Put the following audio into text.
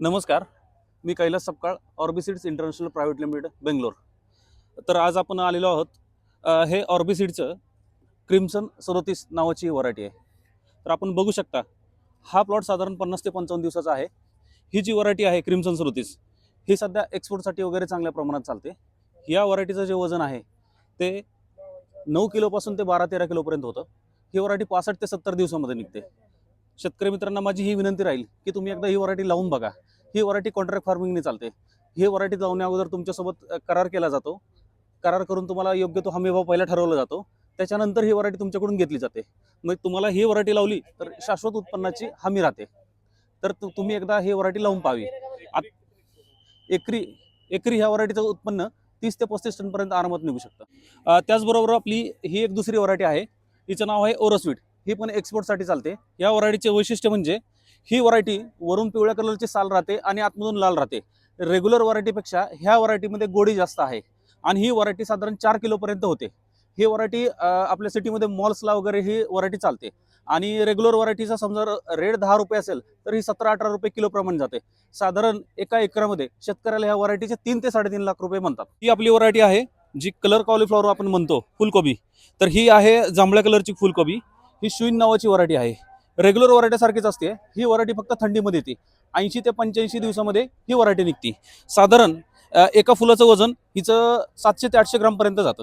नमस्कार. मी Kailas Sapkal ऑर्बिसिड्स international private limited Bangalore. तर आज आपण आलेलो आहोत हे ऑर्बिसिडचं क्रिम्सन सदोतीस नावाची व्हरायटी आहे. तर आपण बघू शकता हा प्लॉट साधारण पन्नास ते पंचावन्न दिवसाचा आहे. ही जी व्हरायटी आहे क्रिम्सन सदोतीस ही सध्या एक्सपोर्टसाठी वगैरे चांगल्या प्रमाणात चालते. या व्हरायटीचं जे वजन आहे ते नऊ किलोपासून ते बारा तेरा किलोपर्यंत होतं. ही व्हरायटी पासष्ट ते सत्तर दिवसामध्ये निघते. शेतकरी मित्रांना माझी ही विनंती राहील की तुम्ही एकदा ही व्हरायटी लावून बघा. ही व्हरायटी कॉन्ट्रॅक्ट फार्मिंगने चालते. ही व्हरायटी लावण्या अगोदर तुमच्यासोबत करार केला जातो. करार करून तुम्हाला योग्य तो हमीभाव पहिला ठरवला जातो. त्याच्यानंतर ही व्हरायटी तुमच्याकडून घेतली जाते. मग तुम्हाला ही व्हरायटी लावली तर शाश्वत उत्पन्नाची हमी राहते. तर तुम्ही एकदा ही व्हरायटी लावून पाहावी. आत- एकरी एकरी ह्या व्हरायटीचं उत्पन्न तीस ते पस्तीस टनपर्यंत आरामात निघू शकतं. त्याचबरोबर आपली ही एक दुसरी व्हरायटी आहे. हिचं नाव आहे ओरस्वीट. ही पण एक्सपोर्टसाठी चालते. या व्हरायटीचे वैशिष्ट्य म्हणजे ही व्हरायटी वरून पिवळ्या कलरची साल राहते आणि आतमधून लाल राहते. रेग्युलर व्हरायटीपेक्षा ह्या व्हरायटीमध्ये गोडी जास्त आहे आणि ही व्हरायटी साधारण चार किलोपर्यंत होते. ही व्हरायटी आपल्या सिटीमध्ये मॉल्सला वगैरे ही व्हरायटी चालते. आणि रेग्युलर व्हरायटीचा समजा रेट दहा रुपये असेल तर ही सतरा अठरा रुपये किलोप्रमाणे जाते. साधारण एका एकरामध्ये शेतकऱ्याला ह्या व्हरायटीचे तीन ते साडेतीन लाख रुपये म्हणतात. ही आपली व्हरायटी आहे जी कलर कॉलीफ्लॉवर आपण म्हणतो फुलकोबी. तर ही आहे जांभळ्या कलरची फुलकोबी. ही शुईन नावाची वरायटी आहे. रेग्युलर वरायटीसारखीच असते. ही वरायटी फक्त थंडीमध्ये येते. ऐंशी ते पंच्याऐंशी दिवसामध्ये ही वरायटी निघते. साधारण एका फुलाचं वजन हिचं सातशे ते आठशे ग्रामपर्यंत जातं.